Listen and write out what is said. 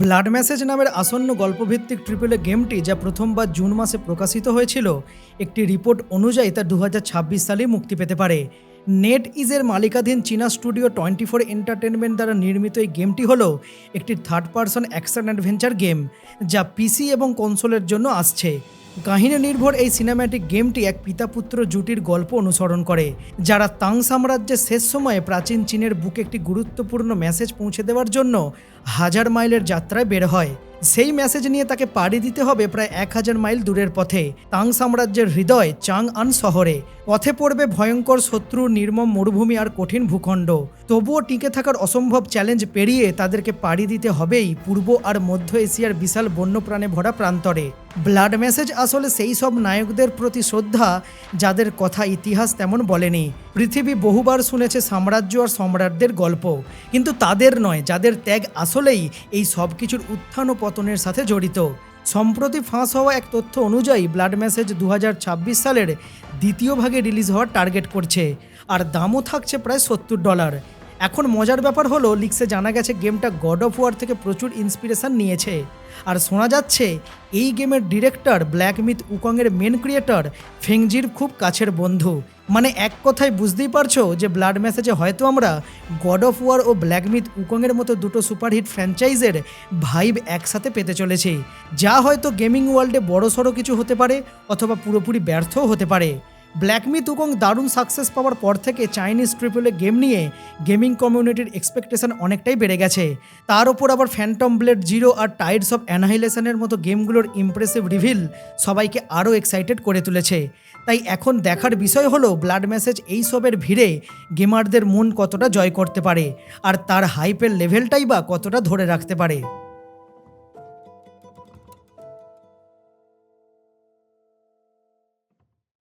Blood message নামের আসন্ন গল্পভিত্তিক ট্রিপলে গেমটি যা প্রথমবার জুন মাসে প্রকাশিত হয়েছিল, একটি রিপোর্ট অনুযায়ী তা দু সালেই মুক্তি পেতে পারে। নেট ইজের মালিকাধীন চীনা স্টুডিও টোয়েন্টি ফোর এন্টারটেনমেন্ট দ্বারা নির্মিত এই গেমটি হল একটি third person action adventure game যা পিসি এবং কনসোলের জন্য আসছে। কাহিনী নির্ভর এই সিনেম্যাটিক গেমটি এক পিতাপুত্র জুটির গল্প অনুসরণ করে, যারা তাং সাম্রাজ্যের শেষ সময়ে প্রাচীন চীনের বুকে একটি গুরুত্বপূর্ণ মেসেজ পৌঁছে দেওয়ার জন্য হাজার মাইলের যাত্রায় বের হয়। সেই মেসেজ নিয়ে তাকে পাড়ি দিতে হবে প্রায় এক হাজার মাইল দূরের পথে। তাং সাম্রাজ্যের হৃদয় চাং আন শহরে। পথে পড়বে ভয়ঙ্কর শত্রু, নির্মম মরুভূমি আর কঠিন ভূখণ্ড। তবুও টিকে থাকার অসম্ভব চ্যালেঞ্জ পেরিয়ে তাদেরকে পাড়ি দিতে হবেই পূর্ব আর মধ্য এশিয়ার বিশাল বন্যপ্রাণে ভরা প্রান্তরে। ব্লাড মেসেজ আসলে সেই সব নায়কদের প্রতি শ্রদ্ধা, যাদের কথা ইতিহাস তেমন বলেনি। পৃথিবী বহুবার শুনেছে সাম্রাজ্য আর সম্রাটদের গল্প, কিন্তু তাদের নয়, যাদের ত্যাগ আসলেই এই সব কিছুর উত্থান ও পতনের সাথে জড়িত। সম্প্রতি ফাঁস হওয়া এক তথ্য অনুযায়ী, ব্লাড মেসেজ দু হাজার ছাব্বিশ সালের দ্বিতীয় ভাগে রিলিজ হওয়ার টার্গেট করছে, আর দামও থাকছে প্রায় সত্তর ডলার। এখন মজার ব্যাপার হলো, লিক্সে জানা গেছে গেমটা গড অফ ওয়ার থেকে প্রচুর ইন্সপিরেশন নিয়েছে। আর শোনা যাচ্ছে, এই গেমের ডিরেক্টর ব্ল্যাক মিথ উকংয়ের মেন ক্রিয়েটর ফেংজির খুব কাছের বন্ধু। মানে এক কথায় বুঝতেই পারছ যে ব্লাড মেসেজে হয়তো আমরা গড অফ ওয়ার ও ব্ল্যাকমিথ উকংয়ের মতো দুটো সুপারহিট ফ্র্যাঞ্চাইজের ভাইব একসাথে পেতে চলেছে। যা হয়তো গেমিং ওয়ার্ল্ডে বড়সড় কিছু হতে পারে অথবা পুরোপুরি ব্যর্থও হতে পারে। ব্ল্যাকমিথ উকং দারুণ সাকসেস পাওয়ার পর থেকে চাইনিজ ট্রিপলে গেম নিয়ে গেমিং কমিউনিটির এক্সপেকটেশন অনেকটাই বেড়ে গেছে। তার ওপর আবার ফ্যান্টম ব্লেড জিরো আর টাইডস অফ অ্যানাহিলেশনের মতো গেমগুলোর ইমপ্রেসিভ রিভিল সবাইকে আরও এক্সাইটেড করে তুলেছে। তাই এখন দেখার বিষয় হলো ব্লাড মেসেজ এই সবের ভিড়ে গেমারদের মন কতটা জয় করতে পারে, আর তার হাইপের লেভেলটাই বা কতটা ধরে রাখতে পারে।